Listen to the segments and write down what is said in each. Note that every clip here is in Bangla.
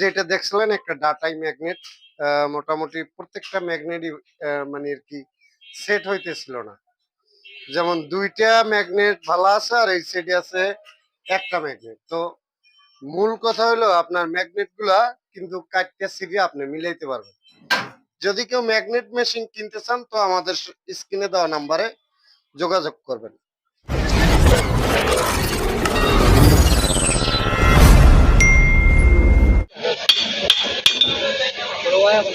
যেটা দেখছিলেন, একটা ডাটাই ম্যাগনেট মোটামুটি প্রত্যেকটা ম্যাগনেটই মানে আর কি সেট হইতেছিল না। যেমন দুইটা ম্যাগনেট ভালো আছে আর এই সাইডে আছে একটা ম্যাগনেট তো মূল কথা হলো আপনার ম্যাগনেটগুলা কিন্তু কাটটা সিরিয়ে আপনি মিলাইতে পারবেন। যদি কেউ ম্যাগনেট মেশিন কিনতে চান, তো আমাদের স্ক্রিনে দেওয়া নাম্বারে যোগাযোগ করবেন। Clear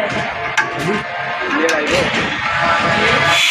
Yeah, I know.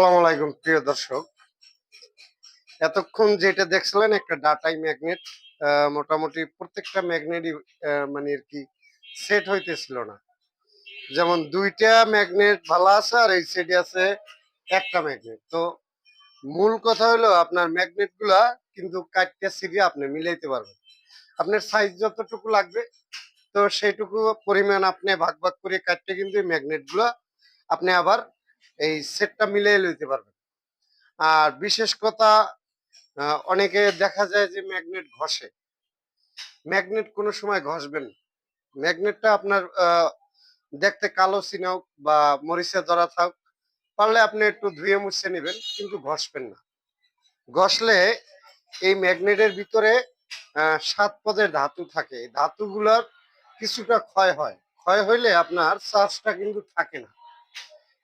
আসসালামু আলাইকুম, প্রিয় দর্শক। এতক্ষণ যেটা দেখছিলেন, একটা ডাটাই ম্যাগনেট মোটামুটি প্রত্যেকটা ম্যাগনেটই মানে আর কি সেট হইতেছিল না। যেমন দুইটা ম্যাগনেট ভালো আছে আর এই সাইডে আছে একটা ম্যাগনেট। তো মূল কথা হলো আপনার ম্যাগনেটগুলা কিন্তু কাটটা সিরিয়ে আপনি মিলাইতে পারবেন। আপনার সাইজ যতটুকু লাগবে, তো সেইটুকু পরিমাণ আপনি ভাগ ভাগ করে কাটতে কিন্তু ম্যাগনেটগুলা আপনি আবার এই সেটটা মিলিয়ে লইতে পারবেন। আর বিশেষ কথা অনেকে দেখা যায় যে ম্যাগনেট ঘষে। ম্যাগনেট কোনো সময় ঘষবেন ম্যাগনেটটা আপনার দেখতে কালো সিনাও বা মরিচে ধরা থাক পারলে আপনি একটু ধুয়ে মুছে নেবেন, কিন্তু ঘষবেন না। ঘষলে এই ম্যাগনেটের ভিতরে সাত পদের ধাতু থাকে। ধাতুগুলোর কিছুটা ক্ষয় হয়। ক্ষয় হইলে আপনার চার্জটা কিন্তু থাকে না।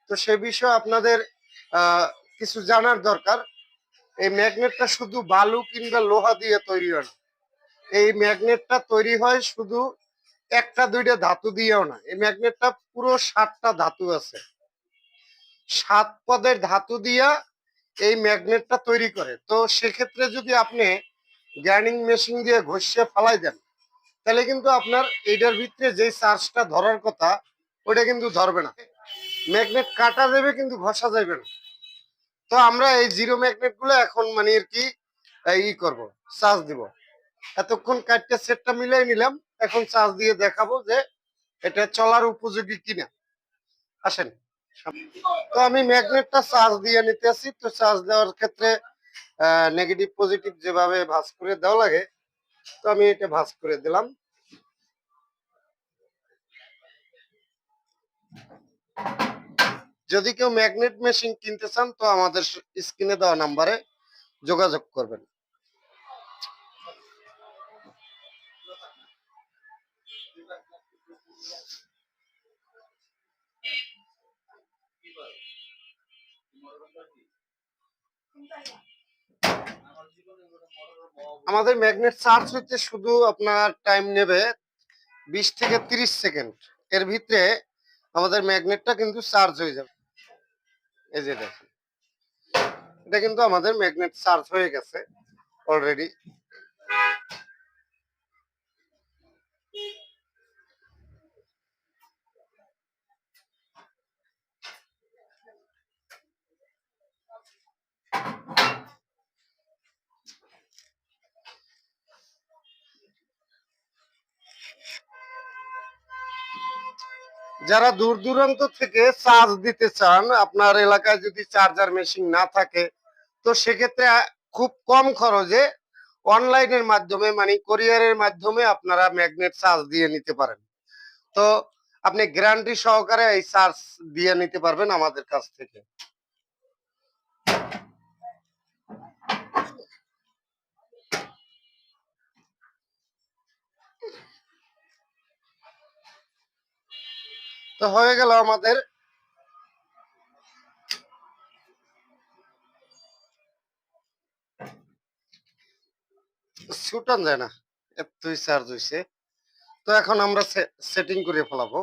তো সে বিষয়ে আপনাদের কিছু জানার দরকার। এই ম্যাগনেটটা শুধু বালু কিংবা লোহা দিয়ে তৈরি হয় এই ম্যাগনেটটা তৈরি হয় শুধু একটা দুইটা ধাতু দিয়েও না। এই ম্যাগনেটটা পুরো সাতটা ধাতু আছে। সাত পদের ধাতু দিয়া এই ম্যাগনেটটা তৈরি করে। তো সেক্ষেত্রে যদি আপনি গ্রাইন্ডিং মেশিন দিয়ে ঘষে ফালাই দেন, তাহলে কিন্তু আপনার এইটার ভিতরে যেই চার্জটা ধরার কথা ওটা কিন্তু ধরবে না। ম্যাগনেট কাটা যাবে কিন্তু ঘষা যাবে না। তো আমরা এই জিরো ম্যাগনেটগুলো এখন মানে আর কি ই করব, চার্জ দিব। এতক্ষণ কাটতে সেটটা মিলাই নিলাম, এখন চার্জ দিয়ে দেখাবো যে এটা চলার উপযোগী কিনা। আসেন। তো আমি ম্যাগনেটটা চার্জ দিয়ে নিতেছি তো চার্জ দেওয়ার ক্ষেত্রে নেগেটিভ পজিটিভ যেভাবে ভাঁজ করে দেওয়া লাগে, তো আমি এটা ভাঁজ করে দিলাম। যদি কেউ ম্যাগনেট মেশিন কিনতে চান, তো আমাদের স্ক্রিনে দেওয়া নাম্বারে যোগাযোগ করবেন। আমাদের ম্যাগনেট চার্জ হইতে শুধু আপনার টাইম নেবে বিশ থেকে তিরিশ সেকেন্ড এর ভিতরে আমাদের ম্যাগনেটটা কিন্তু চার্জ হয়ে যাবে। এই যে দেখেন। এটা কিন্তু আমাদের ম্যাগনেট চার্জ হয়ে গেছে অলরেডি। যারা দূর দূরান্ত থেকে চার্জ দিতে চান, আপনার এলাকায় যদি চার্জার মেশিন না থাকে, তো সেক্ষেত্রে খুব কম খরচে অনলাইনের মাধ্যমে মানে কোরিয়ারের মাধ্যমে আপনারা ম্যাগনেট চার্জ দিয়ে নিতে পারেন। তো আপনি গ্যারান্টি সহকারে এই চার্জ দিয়ে নিতে পারবেন আমাদের কাছ থেকে। তো হয়ে গেল আমাদের ছুটান যায় না এতই চার্জ হইছে তো এখন আমরা সেটিং করে ফেলাবো।